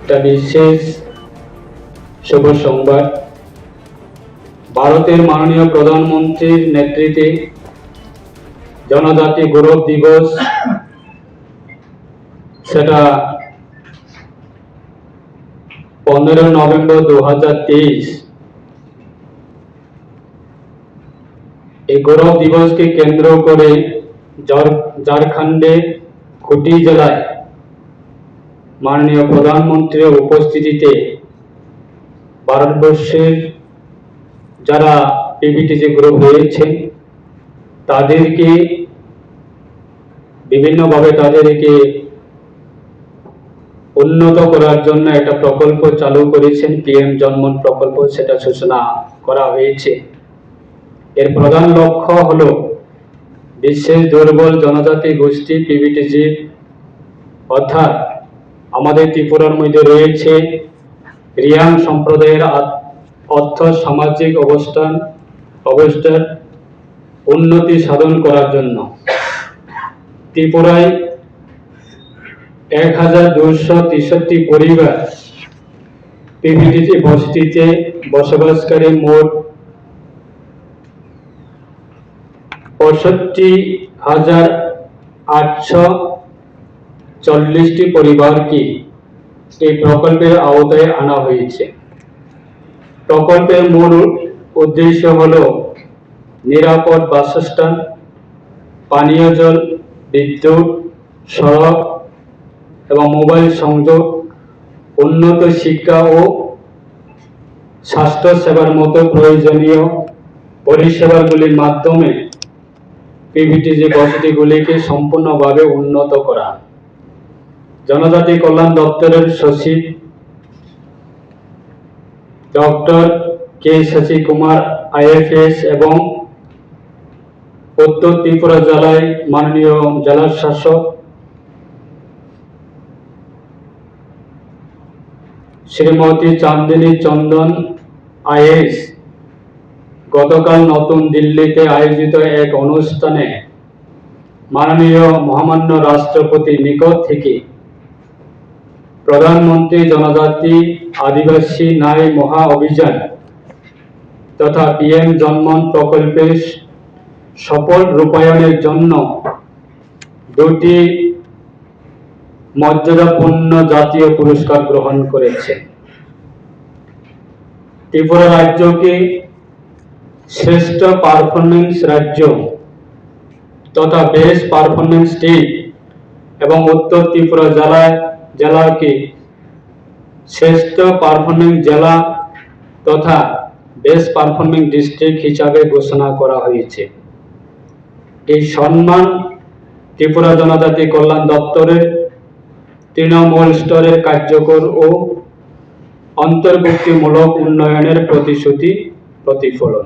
একটা বিশেষ শুভ সংবাদ ভারতের মাননীয় প্রধানমন্ত্রীর নেতৃত্বে জনজাতি গৌরব দিবস, সেটা পনেরো নভেম্বর দু হাজার তেইশ। এই গৌরব দিবসকে কেন্দ্র করে ঝাড়- ঝাড়খণ্ডে খুঁটি জেলায় মাননীয় প্রধানমন্ত্রীর উপস্থিতিতে ভারতবর্ষের যারা পিবিটিজি গ্রুপ রয়েছে তাদেরকে বিভিন্নভাবে তাদেরকে উন্নত করার জন্য একটা প্রকল্প চালু করেছেন, পিএম জন্মন প্রকল্প, সেটা সূচনা করা হয়েছে। এর প্রধান লক্ষ্য হল বিশ্বের দুর্বল জনজাতি গোষ্ঠী পিবিটিজি অর্থাৎ আমাদের ত্রিপুরার মধ্যে রয়েছে রিয়াং সম্প্রদায়ের অর্থ, সামাজিক অবস্থান অবস্থার উন্নতি সাধন করার জন্য। ত্রিপুরায় এক হাজার দুশো তেষট্টি পরিবার পিভিটিতে বসতিতে বসবাসকারী মোট পঁয়ষট্টি হাজার আটশো চল্লিশটি পরিবারকে এই প্রকল্পের আওতায় আনা হয়েছে। প্রকল্পের মূল উদ্দেশ্য হল নিরাপদ বাসস্থান, পানীয় জল, বিদ্যুৎ, সড়ক এবং মোবাইল সংযোগ, উন্নত শিক্ষা ও স্বাস্থ্য সেবার মতো প্রয়োজনীয় পরিষেবাগুলির মাধ্যমে পিভিটিজি বসতিগুলিকে সম্পূর্ণভাবে উন্নত করা। জনজাতি কল্যাণ দপ্তরের সচিব doctor K Shashi Kumar, IFS এবং উত্তর ত্রিপুরা জেলায় মাননীয় জেলার শাসক শ্রীমতী চান্দিনী চন্দন, আইএস, গতকাল নতুন দিল্লিতে আয়োজিত এক অনুষ্ঠানে মাননীয় মহামান্য রাষ্ট্রপতি নিকট থেকে প্রধানমন্ত্রী জনজাতি, আদিবাসী ন্যায় মহা অভিযান তথা পিএম জন্মন প্রকল্পের সফল রূপায়ণের জন্য দুটি মর্যাদাপূর্ণ জাতীয় পুরস্কার গ্রহণ করেছে। ত্রিপুরা রাজ্যকে শ্রেষ্ঠ পারফরমেন্স রাজ্য তথা বেস্ট পারফরমেন্স স্টেট এবং উত্তর ত্রিপুরা জেলা জেলাকে শ্রেষ্ঠ পারফর্মিং জেলা তথা বেস্ট পারফর্মিং ডিস্ট্রিক্ট হিসাবে ঘোষণা করা হয়েছে। এই সম্মান ত্রিপুরা জনজাতি কল্যাণ দপ্তরের, তৃণমূল স্তরের কার্যকর ও অন্তর্ভুক্তিমূলক উন্নয়নের প্রতিশ্রুতি প্রতিফলন।